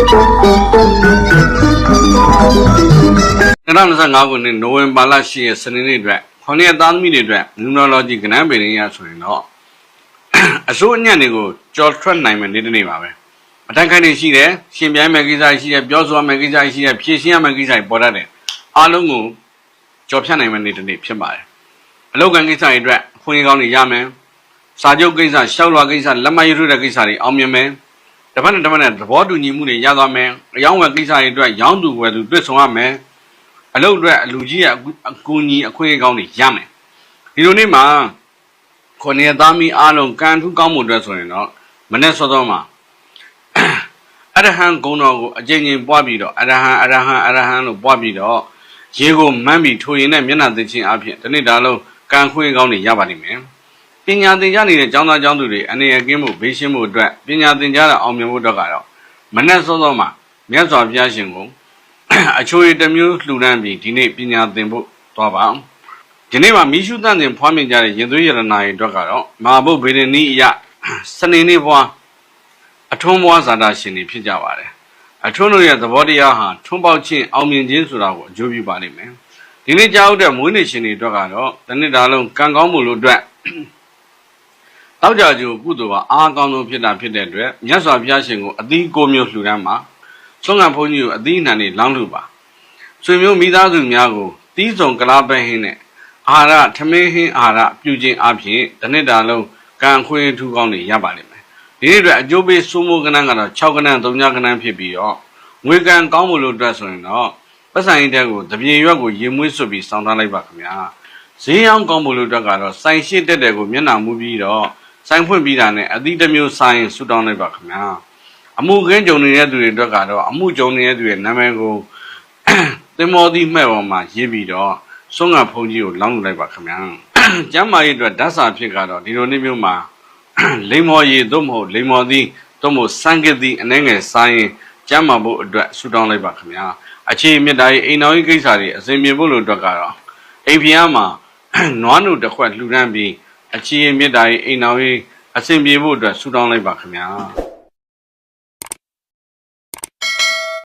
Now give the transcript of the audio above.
2025ခုနှစ်နိုဝင်ဘာလ10ရက်စနေနေ့အတွက်ခေါင်းရက်သားသမီးတွေအတွက် numerology ကဏ္ဍပင်ရင်းရဆိုရင်တော့အစိုးအညံ့တွေကိုကြော်ထွက်နိုင်မယ်နေ့တစ်နေ့ပါပဲအတိုင်းခိုင်နေရှိတယ်ရှင်ပြိုင်မဲ့ကိစ္စရှိတယ်ပြောဆိုရမဲ့ကိစ္စရှိတယ်ဖြည့်ရှင်းရမဲ့ကိစ္စတွေပေါ်တတ်တယ်အားလုံးကိုကြော်ဖြတ်နိုင်မယ့်နေ့တစ်နေ့ဖြစ်ပါတယ်အလောက်ကန်ကိစ္စတွေအတွက်အခွင့်အရေးကောင်းတွေရမယ်စာချုပ်ကိစ္စရှောက်လွှာကိစ္စလက်မှတ်ရေးထိုးတဲ့ကိစ္စတွေအောင်မြင်မယ် တစ်ဖက်နဲ့တစ်ဖက်နဲ့သဘောတူညီမှုတွေရသွားမယ်အယောင်းဝယ်ကိစ္စတွေအတွက်ရောင်းသူဝယ်သူတွေ့ဆုံရမယ်အလုပ်အတွက်အလူကြီးရဲ့အကူအညီအခွင့်အရေးကောင်းတွေရမယ်ဒီလိုနေ့မှာခုနှစ်သားမီးအားလုံးကံထူးကောင်းမှုအတွက်ဆိုရင်တော့မနေ့စောစောမှာအရဟံဂုဏ်တော်ကိုအကျဉ်းချင်းပွားပြီးတော့အရဟံအရဟံအရဟံလို့ပွားပြီးတော့ရေကိုမှန်းပြီးထိုရင်နဲ့မျက်နှာသိချင်းအဖြစ်ဒီနေ့ဒါလုံးကံခွင့်ကောင်းတွေရပါလိမ့်မယ်ပ ညာသင်ကြားနေတဲ့ကျောင်းသားကျောင်းသူတွေအနေအကင်းမှုဘေးရှင်းမှုအတွက်ပညာသင်ကြားတာအောင်မြင်ဖို့အတွက်ကတော့မနေ့စောစောမှာမြတ်စွာဘုရားရှင်ကိုအချိုရတစ်မျိုးလှူဒန်းပြီးဒီနေ့ပညာသင်ဖို့သွားပါဒီနေ့မှာမိရှုတန့်တင်ဖွားမြင်ကြတဲ့ရင်သွေးရတနာတွေအတွက်ကတော့မဟာဘုတ်ဗေဒနီအယစနေနေ့ဘွားအထွန်းဘွားဇာတာရှင်တွေဖြစ်ကြပါတယ်အထွန်းတို့ရဲ့သဘောတရားဟာထွန်းပေါက်ခြင်းအောင်မြင်ခြင်းဆိုတာကိုအကျိုးပြုပါလိမ့်မယ်ဒီနေ့ကြားဟုတ်တဲ့မွေးနေ့ရှင်တွေအတွက်ကတော့ဒီနေ့ဒါလုံးကံကောင်းမှုလို့အတွက် တောက်ကြကျိုကုသိုလ်ပါအားကောင်းဆုံးဖြစ်တာဖြစ်တဲ့အတွက်မြတ်စွာဘုရားရှင်ကိုအသီးကိုမျိုးလှူဒန်းမှာဆုံးကဘုန်းကြီးကိုအသီးအနှံတွေလောင်းလှူပါဆွေမျိုးမိသားစုများကိုတီးဆောင်ကလားပဲဟင်းနဲ့အာဟာရထမင်းဟင်းအာဟာရပြုခြင်းအပြင်ဒီနေ့တာလုံးကံခွင့်ထူးကောင်းတွေရပါလိမ့်မယ်ဒီနေ့အတွက်အကျိုးပေးစိုးမိုးကဏ္ဍကတော့6ကဏ္ဍ3ညကဏ္ဍဖြစ်ပြီးတော့ငွေကံကောင်းမှုလို့အတွက်ဆိုရင်တော့ပတ်စံရင်တက်ကိုတပြေရွက်ကိုရေမွေးဆွပြီးစောင်းထားလိုက်ပါခင်ဗျာဈေးရောင်းကောင်းမှုလို့အတွက်ကတော့စိုင်ရှိတက်တဲ့ကိုမျက်နှာမူပြီးတော့ စိုင်ဖွင့်ပြီးတာနဲ့အသီးတစ်မျိုးစိုင်ဆူတောင်းလိုက်ပါခင်ဗျာအမှုခင်းကြုံနေတဲ့သူတွေအတွက်ကတော့အမှုကြုံနေတဲ့သူရဲ့နာမည်ကိုသင်္ဘောသီးမှဲ့ပေါ်မှာရေးပြီးတော့စွန့်ကဖုန်ကြီးကိုလောင်းလိုက်ပါခင်ဗျာကျမ်းမာရေးအတွက်ဓာတ်စာဖြစ်ကတော့ဒီလိုနေ့မျိုးမှာလိမ္မော်ရည်သို့မဟုတ်လိမ္မော်သီးသို့မဟုတ်စံကတိအနှဲငယ်စားရင်ကျမ်းမာဖို့အတွက်ဆူတောင်းလိုက်ပါခင်ဗျာအခြေမြတ်တာရေးအိမ်တော်ကြီးကိစ္စတွေအစဉ်ပြေဖို့လို့အတွက်ကတော့အိမ်ဖျားမှာနွားနုတစ်ခွက်လှူဒန်းပြီး အခြေမြတ်တာရေးအိမ်တော်ကြီးအစဉ်ပြေဖို့အတွက်ဆူတောင်းလိုက်ပါခင်ဗျာ